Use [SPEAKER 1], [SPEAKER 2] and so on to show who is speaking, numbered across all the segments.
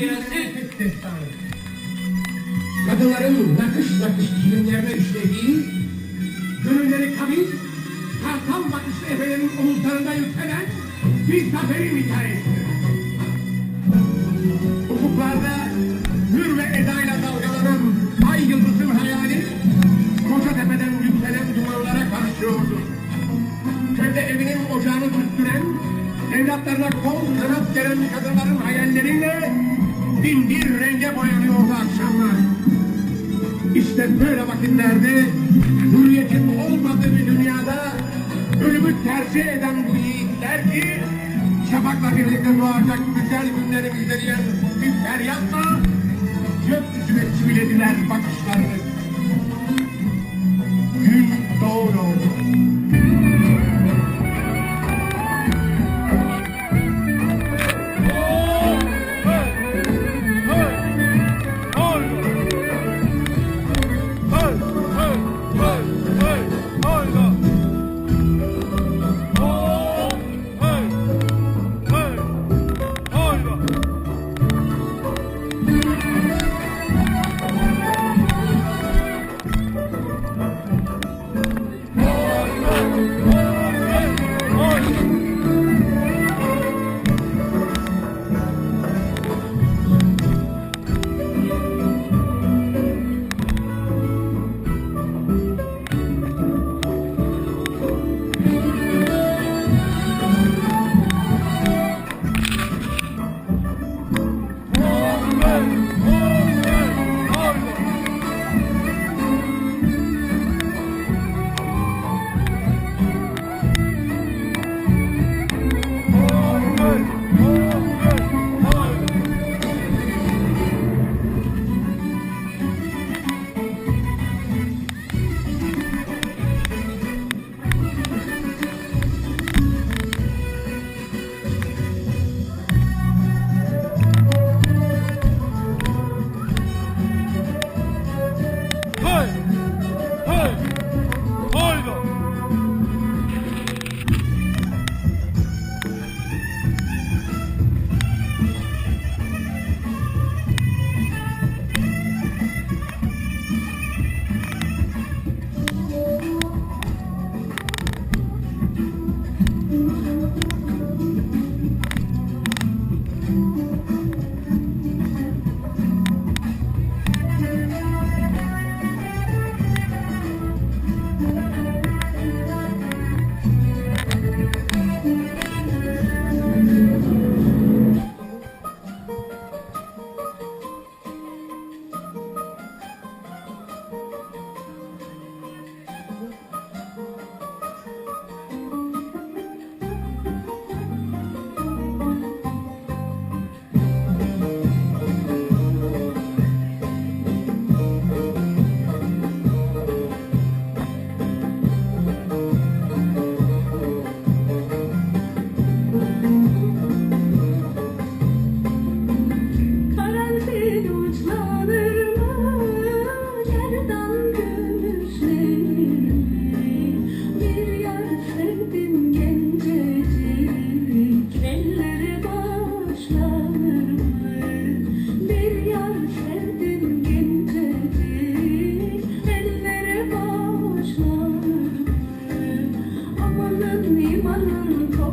[SPEAKER 1] gelsin.
[SPEAKER 2] Kadınların nakış nakış kilimlerine işlediği, gönülleri temiz, kartal bakışlı efelerin omuzlarında yükselen bir zaferin hikayesidir. Ufuklarda hür ve edayla dalgalanan ay yıldızın hayali, koca tepeden yükselen dumanlara karışıyordu. Köyde evinin ocağını tüttüren, evlatlarına kol kanat gelen kadınların hayalleriyle bin bir renge boyanıyordu akşamlar. İşte böyle vakitlerde hürriyetin olmadığı bir dünyada ölümü tercih eden bu yiğitler ki şafakla birlikte doğacak güzel günleri müjdeleyen bir feryatla gökyüzüne çivilediler bakışlarını. Gün doğru oldu.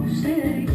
[SPEAKER 2] stay.